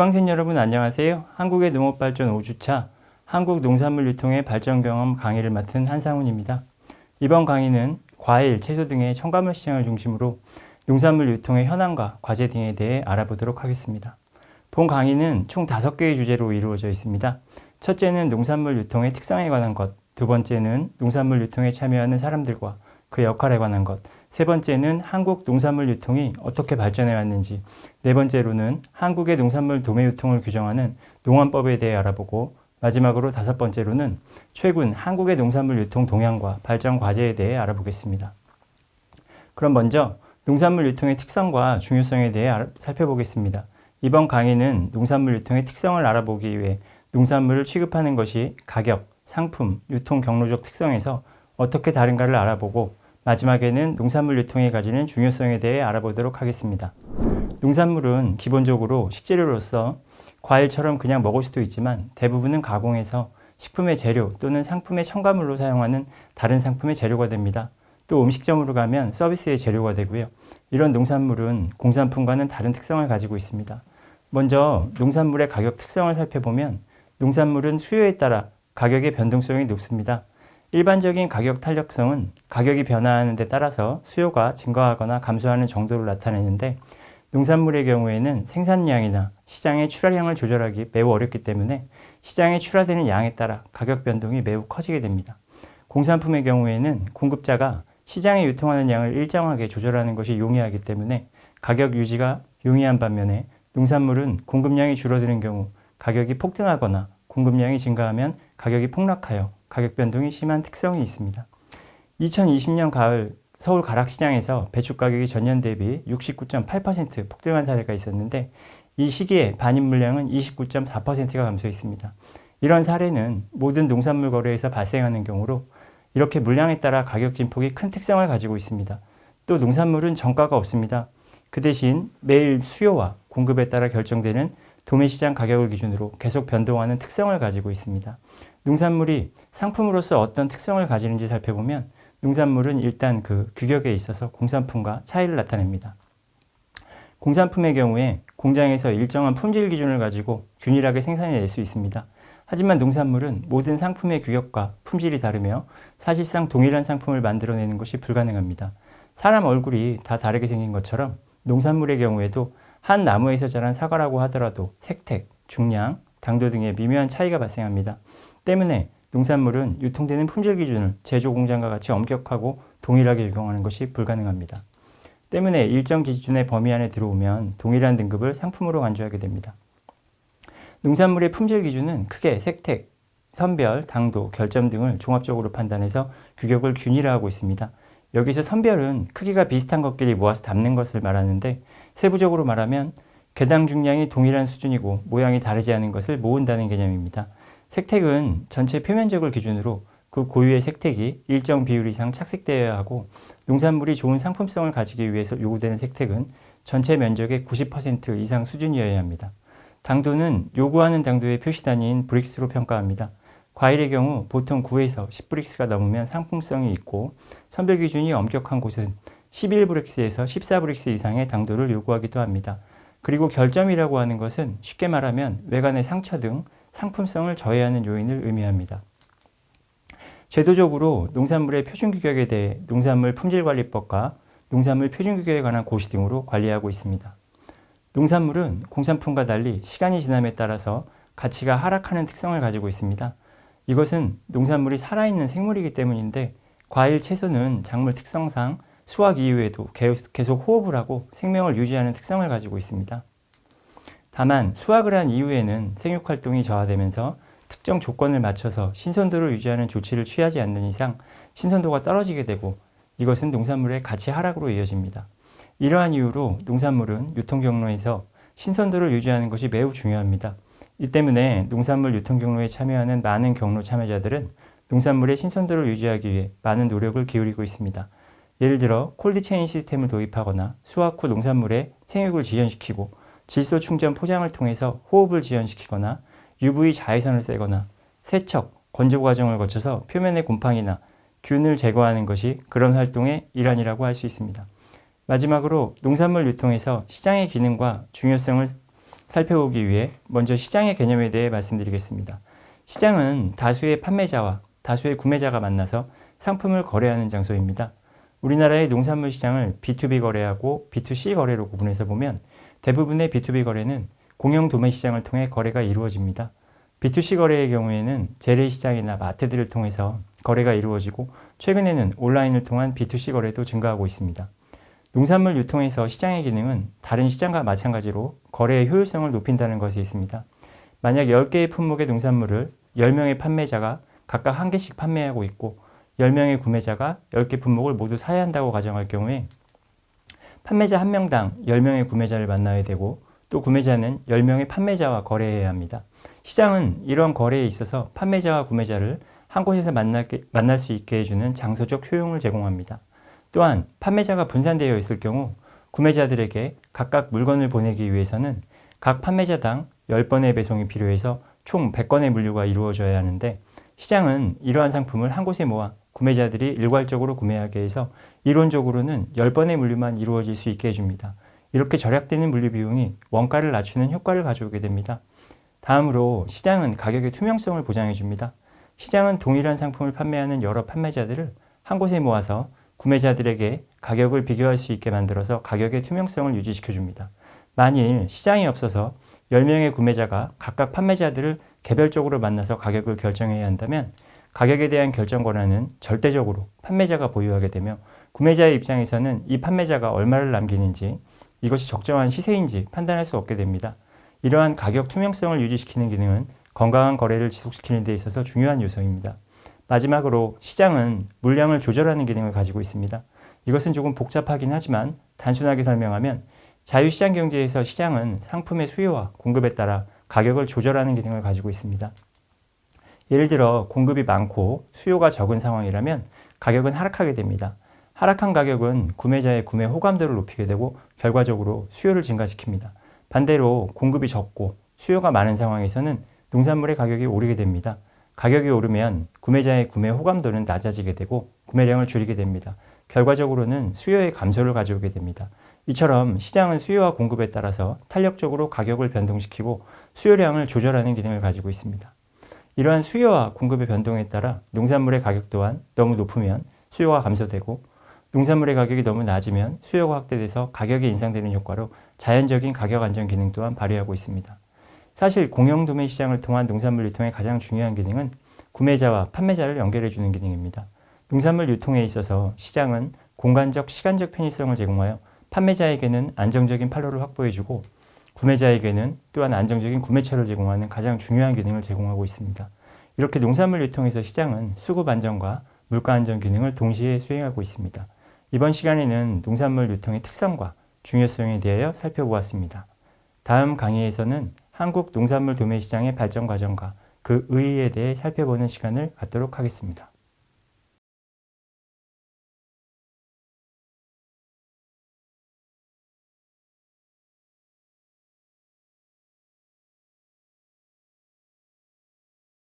수강생 여러분 안녕하세요. 한국의 농업발전 5주차 한국 농산물 유통의 발전 경험 강의를 맡은 한상훈입니다. 이번 강의는 과일, 채소 등의 첨가물 시장을 중심으로 농산물 유통의 현황과 과제 등에 대해 알아보도록 하겠습니다. 본 강의는 총 5개의 주제로 이루어져 있습니다. 첫째는 농산물 유통의 특성에 관한 것, 두 번째는 농산물 유통에 참여하는 사람들과 그 역할에 관한 것, 세 번째는 한국 농산물 유통이 어떻게 발전해 왔는지, 네 번째로는 한국의 농산물 도매 유통을 규정하는 농안법에 대해 알아보고, 마지막으로 다섯 번째로는 최근 한국의 농산물 유통 동향과 발전 과제에 대해 알아보겠습니다. 그럼 먼저 농산물 유통의 특성과 중요성에 대해 살펴보겠습니다. 이번 강의는 농산물 유통의 특성을 알아보기 위해 농산물을 취급하는 것이 가격, 상품, 유통 경로적 특성에서 어떻게 다른가를 알아보고 마지막에는 농산물 유통이 가지는 중요성에 대해 알아보도록 하겠습니다. 농산물은 기본적으로 식재료로서 과일처럼 그냥 먹을 수도 있지만 대부분은 가공해서 식품의 재료 또는 상품의 첨가물로 사용하는 다른 상품의 재료가 됩니다. 또 음식점으로 가면 서비스의 재료가 되고요. 이런 농산물은 공산품과는 다른 특성을 가지고 있습니다. 먼저 농산물의 가격 특성을 살펴보면 농산물은 수요에 따라 가격의 변동성이 높습니다. 일반적인 가격 탄력성은 가격이 변화하는 데 따라서 수요가 증가하거나 감소하는 정도를 나타내는데 농산물의 경우에는 생산량이나 시장의 출하량을 조절하기 매우 어렵기 때문에 시장에 출하되는 양에 따라 가격 변동이 매우 커지게 됩니다. 공산품의 경우에는 공급자가 시장에 유통하는 양을 일정하게 조절하는 것이 용이하기 때문에 가격 유지가 용이한 반면에 농산물은 공급량이 줄어드는 경우 가격이 폭등하거나 공급량이 증가하면 가격이 폭락하여 가격 변동이 심한 특성이 있습니다. 2020년 가을 서울 가락시장에서 배추 가격이 전년 대비 69.8% 폭등한 사례가 있었는데 이 시기에 반입 물량은 29.4%가 감소했습니다. 이런 사례는 모든 농산물 거래에서 발생하는 경우로 이렇게 물량에 따라 가격 진폭이 큰 특성을 가지고 있습니다. 또 농산물은 정가가 없습니다. 그 대신 매일 수요와 공급에 따라 결정되는 도매시장 가격을 기준으로 계속 변동하는 특성을 가지고 있습니다. 농산물이 상품으로서 어떤 특성을 가지는지 살펴보면 농산물은 일단 그 규격에 있어서 공산품과 차이를 나타냅니다. 공산품의 경우에 공장에서 일정한 품질 기준을 가지고 균일하게 생산해낼 수 있습니다. 하지만 농산물은 모든 상품의 규격과 품질이 다르며 사실상 동일한 상품을 만들어내는 것이 불가능합니다. 사람 얼굴이 다 다르게 생긴 것처럼 농산물의 경우에도 한 나무에서 자란 사과라고 하더라도 색택, 중량, 당도 등의 미묘한 차이가 발생합니다. 때문에 농산물은 유통되는 품질 기준을 제조 공장과 같이 엄격하고 동일하게 적용하는 것이 불가능합니다. 때문에 일정 기준의 범위 안에 들어오면 동일한 등급을 상품으로 간주하게 됩니다. 농산물의 품질 기준은 크게 색택, 선별, 당도, 결점 등을 종합적으로 판단해서 규격을 균일화하고 있습니다. 여기서 선별은 크기가 비슷한 것끼리 모아서 담는 것을 말하는데 세부적으로 말하면 개당 중량이 동일한 수준이고 모양이 다르지 않은 것을 모은다는 개념입니다. 색택은 전체 표면적을 기준으로 그 고유의 색택이 일정 비율 이상 착색되어야 하고 농산물이 좋은 상품성을 가지기 위해서 요구되는 색택은 전체 면적의 90% 이상 수준이어야 합니다. 당도는 요구하는 당도의 표시 단위인 브릭스로 평가합니다. 과일의 경우 보통 9에서 10브릭스가 넘으면 상품성이 있고 선별 기준이 엄격한 곳은 11브릭스에서 14브릭스 이상의 당도를 요구하기도 합니다. 그리고 결점이라고 하는 것은 쉽게 말하면 외관의 상처 등 상품성을 저해하는 요인을 의미합니다. 제도적으로 농산물의 표준 규격에 대해 농산물 품질관리법과 농산물 표준 규격에 관한 고시 등으로 관리하고 있습니다. 농산물은 공산품과 달리 시간이 지남에 따라서 가치가 하락하는 특성을 가지고 있습니다. 이것은 농산물이 살아있는 생물이기 때문인데 과일, 채소는 작물 특성상 수확 이후에도 계속 호흡을 하고 생명을 유지하는 특성을 가지고 있습니다. 다만 수확을 한 이후에는 생육 활동이 저하되면서 특정 조건을 맞춰서 신선도를 유지하는 조치를 취하지 않는 이상 신선도가 떨어지게 되고 이것은 농산물의 가치 하락으로 이어집니다. 이러한 이유로 농산물은 유통 경로에서 신선도를 유지하는 것이 매우 중요합니다. 이 때문에 농산물 유통 경로에 참여하는 많은 경로 참여자들은 농산물의 신선도를 유지하기 위해 많은 노력을 기울이고 있습니다. 예를 들어 콜드체인 시스템을 도입하거나 수확 후 농산물의 생육을 지연시키고 질소 충전 포장을 통해서 호흡을 지연시키거나 UV 자외선을 쐬거나 세척, 건조 과정을 거쳐서 표면의 곰팡이나 균을 제거하는 것이 그런 활동의 일환이라고 할 수 있습니다. 마지막으로 농산물 유통에서 시장의 기능과 중요성을 살펴보기 위해 먼저 시장의 개념에 대해 말씀드리겠습니다. 시장은 다수의 판매자와 다수의 구매자가 만나서 상품을 거래하는 장소입니다. 우리나라의 농산물 시장을 B2B 거래하고 B2C 거래로 구분해서 보면 대부분의 B2B 거래는 공영 도매 시장을 통해 거래가 이루어집니다. B2C 거래의 경우에는 재래시장이나 마트들을 통해서 거래가 이루어지고 최근에는 온라인을 통한 B2C 거래도 증가하고 있습니다. 농산물 유통에서 시장의 기능은 다른 시장과 마찬가지로 거래의 효율성을 높인다는 것이 있습니다. 만약 10개의 품목의 농산물을 10명의 판매자가 각각 한 개씩 판매하고 있고 10명의 구매자가 10개 품목을 모두 사야 한다고 가정할 경우에 판매자 1명당 10명의 구매자를 만나야 되고 또 구매자는 10명의 판매자와 거래해야 합니다. 시장은 이런 거래에 있어서 판매자와 구매자를 한 곳에서 만날 수 있게 해주는 장소적 효용을 제공합니다. 또한 판매자가 분산되어 있을 경우 구매자들에게 각각 물건을 보내기 위해서는 각 판매자당 10번의 배송이 필요해서 총 100건의 물류가 이루어져야 하는데 시장은 이러한 상품을 한 곳에 모아 구매자들이 일괄적으로 구매하게 해서 이론적으로는 10번의 물류만 이루어질 수 있게 해줍니다. 이렇게 절약되는 물류 비용이 원가를 낮추는 효과를 가져오게 됩니다. 다음으로 시장은 가격의 투명성을 보장해 줍니다. 시장은 동일한 상품을 판매하는 여러 판매자들을 한 곳에 모아서 구매자들에게 가격을 비교할 수 있게 만들어서 가격의 투명성을 유지시켜 줍니다. 만일 시장이 없어서 10명의 구매자가 각각 판매자들을 개별적으로 만나서 가격을 결정해야 한다면 가격에 대한 결정 권한은 절대적으로 판매자가 보유하게 되며 구매자의 입장에서는 이 판매자가 얼마를 남기는지 이것이 적정한 시세인지 판단할 수 없게 됩니다. 이러한 가격 투명성을 유지시키는 기능은 건강한 거래를 지속시키는 데 있어서 중요한 요소입니다. 마지막으로 시장은 물량을 조절하는 기능을 가지고 있습니다. 이것은 조금 복잡하긴 하지만 단순하게 설명하면 자유시장 경제에서 시장은 상품의 수요와 공급에 따라 가격을 조절하는 기능을 가지고 있습니다. 예를 들어 공급이 많고 수요가 적은 상황이라면 가격은 하락하게 됩니다. 하락한 가격은 구매자의 구매 호감도를 높이게 되고 결과적으로 수요를 증가시킵니다. 반대로 공급이 적고 수요가 많은 상황에서는 농산물의 가격이 오르게 됩니다. 가격이 오르면 구매자의 구매 호감도는 낮아지게 되고 구매량을 줄이게 됩니다. 결과적으로는 수요의 감소를 가져오게 됩니다. 이처럼 시장은 수요와 공급에 따라서 탄력적으로 가격을 변동시키고 수요량을 조절하는 기능을 가지고 있습니다. 이러한 수요와 공급의 변동에 따라 농산물의 가격 또한 너무 높으면 수요가 감소되고 농산물의 가격이 너무 낮으면 수요가 확대돼서 가격이 인상되는 효과로 자연적인 가격 안정 기능 또한 발휘하고 있습니다. 사실 공영 도매 시장을 통한 농산물 유통의 가장 중요한 기능은 구매자와 판매자를 연결해 주는 기능입니다. 농산물 유통에 있어서 시장은 공간적, 시간적 편의성을 제공하여 판매자에게는 안정적인 판로를 확보해 주고 구매자에게는 또한 안정적인 구매처를 제공하는 가장 중요한 기능을 제공하고 있습니다. 이렇게 농산물 유통에서 시장은 수급 안정과 물가 안정 기능을 동시에 수행하고 있습니다. 이번 시간에는 농산물 유통의 특성과 중요성에 대하여 살펴보았습니다. 다음 강의에서는 한국 농산물 도매 시장의 발전 과정과 그 의의에 대해 살펴보는 시간을 갖도록 하겠습니다.